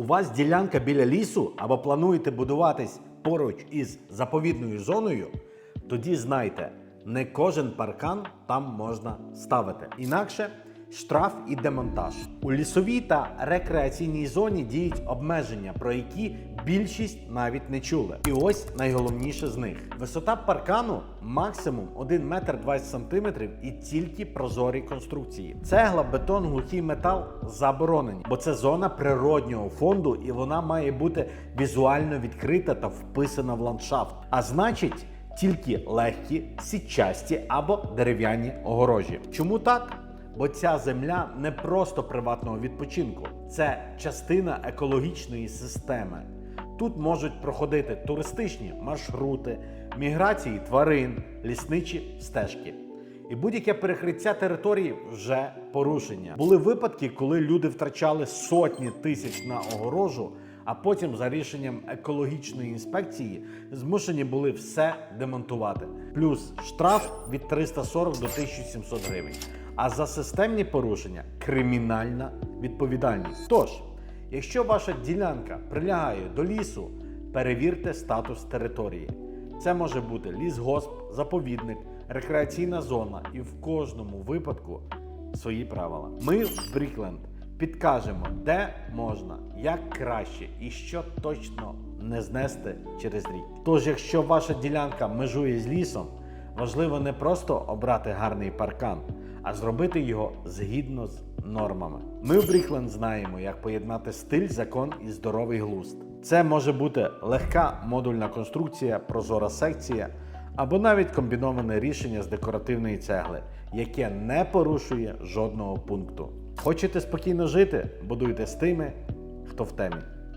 У вас ділянка біля лісу або плануєте будуватись поруч із заповідною зоною, тоді знайте, не кожен паркан там можна ставити. Інакше штраф і демонтаж. У лісовій та рекреаційній зоні діють обмеження, про які більшість навіть не чули. І ось найголовніше з них: висота паркану максимум 1 метр 20 сантиметрів і тільки прозорі конструкції. Цегла, бетон, глухий метал заборонені, бо це зона природнього фонду, і вона має бути візуально відкрита та вписана в ландшафт. А значить. Тільки легкі, сітчасті або дерев'яні огорожі. Чому так? Бо ця земля не просто приватного відпочинку, це частина екологічної системи. Тут можуть проходити туристичні маршрути, міграції тварин, лісничі стежки. І будь-яке перекриття території вже порушення. Були випадки, коли люди втрачали сотні тисяч на огорожу, а потім за рішенням екологічної інспекції змушені були все демонтувати. Плюс штраф від 340 до 1700 гривень. А за системні порушення кримінальна відповідальність. Тож, якщо ваша ділянка прилягає до лісу, перевірте статус території. Це може бути лісгосп, заповідник, рекреаційна зона і в кожному випадку свої правила. Ми в Брікленд підкажемо, де можна, як краще і що точно не знести через рік. Тож, якщо ваша ділянка межує з лісом, важливо не просто обрати гарний паркан, а зробити його згідно з нормами. Ми в Брікленд знаємо, як поєднати стиль, закон і здоровий глузд. Це може бути легка модульна конструкція, прозора секція або навіть комбіноване рішення з декоративної цегли, яке не порушує жодного пункту. Хочете спокійно жити? Будуйте з тими, хто в темі.